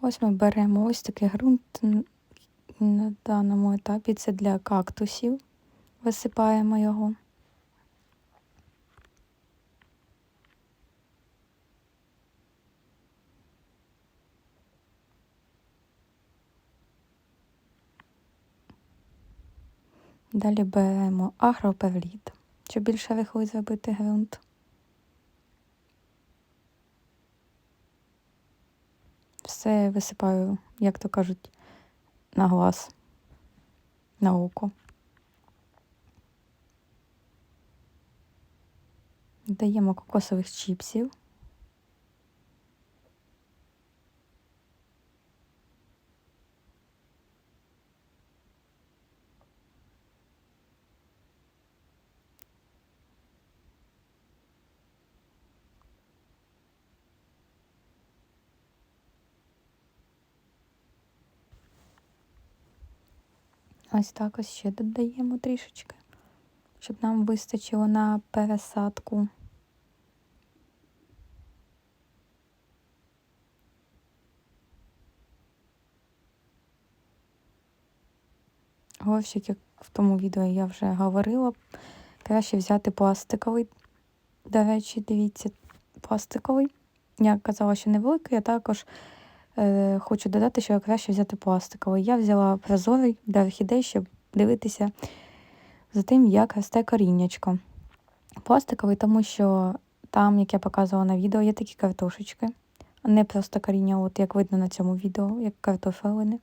Ось ми беремо ось такий ґрунт на даному етапі. Це для кактусів. Висипаємо його. Далі беремо агроперліт, щоб більше рихлий зробити ґрунт. Все висипаю, як то кажуть, на глаз, на око. Даємо кокосових чіпсів. Ось так ось ще додаємо трішечки, щоб нам вистачило на пересадку. Горщик, як в тому відео я вже говорила, краще взяти пластиковий. До речі, дивіться, пластиковий. Я казала, що невеликий, а також хочу додати, що краще взяти пластиковий. Я взяла прозорий для орхідей, щоб дивитися за тим, як росте коріннячко. Пластиковий, тому що там, як я показувала на відео, є такі картошечки, не просто коріння, от як видно на цьому відео, як картофелини.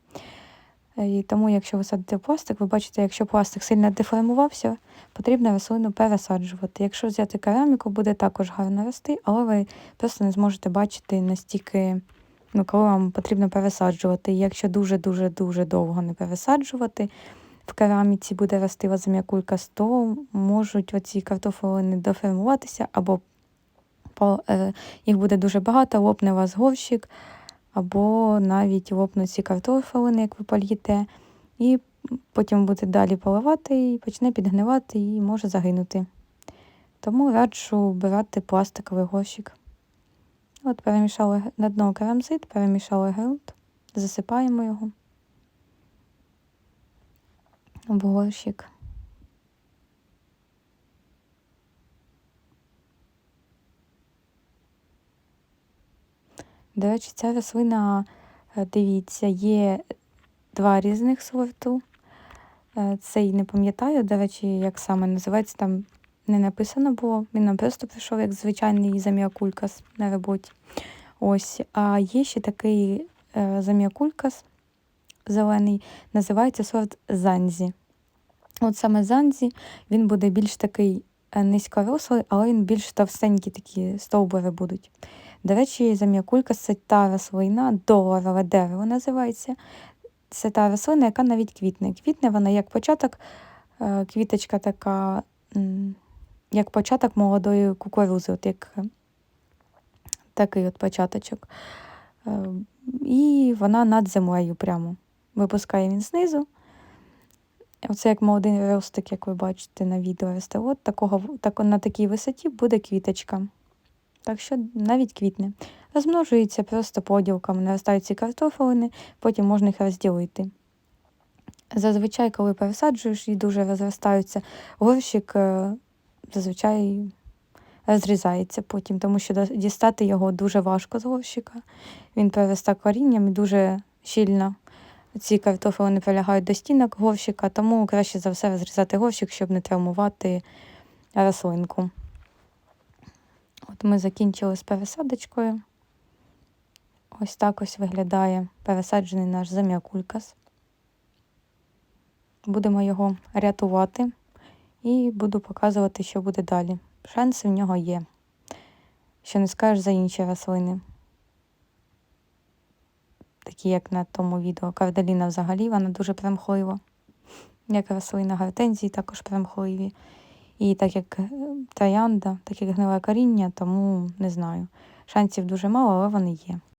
І тому, якщо ви садите пластик, ви бачите, якщо пластик сильно деформувався, потрібно рослину пересаджувати. Якщо взяти кераміку, буде також гарно рости, але ви просто не зможете бачити настільки, ну, коли вам потрібно пересаджувати. Якщо дуже-дуже дуже довго не пересаджувати, в кераміці буде рости вазим'я кулька, то можуть оці картофелини деформуватися, або е, їх буде дуже багато, лопне вас горщик або навіть лопнуть ці картофелини, як ви польєте, і потім будете далі поливати і почне підгнивати і може загинути. Тому раджу брати пластиковий горщик. От перемішали на дно керамзит, перемішали ґрунт, засипаємо його в горщик. До речі, ця рослина, е, дивіться, є два різних сорту. Е, цей не пам'ятаю, до речі, як саме називається, там не написано було. Він нам просто прийшов як звичайний заміакулькас на роботі. Ось, А є ще такий е, заміакулькас зелений, називається сорт Занзі. От саме Занзі, він буде більш такий низькорослий, але він більш товстенький такі стовбури будуть. До речі, зам'якулька це та рослина, доларове дерево називається. Це та рослина, яка навіть квітне. Квітне вона як початок, е, квіточка така, як початок молодої кукурузи, от як такий от початочок. Е, і вона над землею прямо. Випускає він знизу. Оце як молодий ростик, як ви бачите на відео росте. От такого, так, на такій висоті буде квіточка. Так що навіть квітне. Розмножується просто поділками, наростають ці картофелини, потім можна їх розділити. Зазвичай, коли пересаджуєш і дуже розростаються, горщик е, зазвичай розрізається потім, тому що дістати його дуже важко з горщика. Він переста корінням і дуже щільно. Ці картофелини прилягають до стінок горщика, тому краще за все розрізати горщик, щоб не травмувати рослинку. От ми закінчили з пересадочкою. Ось так ось виглядає пересаджений наш зам'якулькас. Будемо його рятувати і буду показувати, що буде далі. Шанси в нього є. Що не скажеш за інші рослини. Такі, як на тому відео. Кардаліна взагалі, вона дуже примхлива. Як рослина гортензії також примхливі. І так як е, троянда, так як гниле коріння, тому не знаю. Шансів дуже мало, але вони є.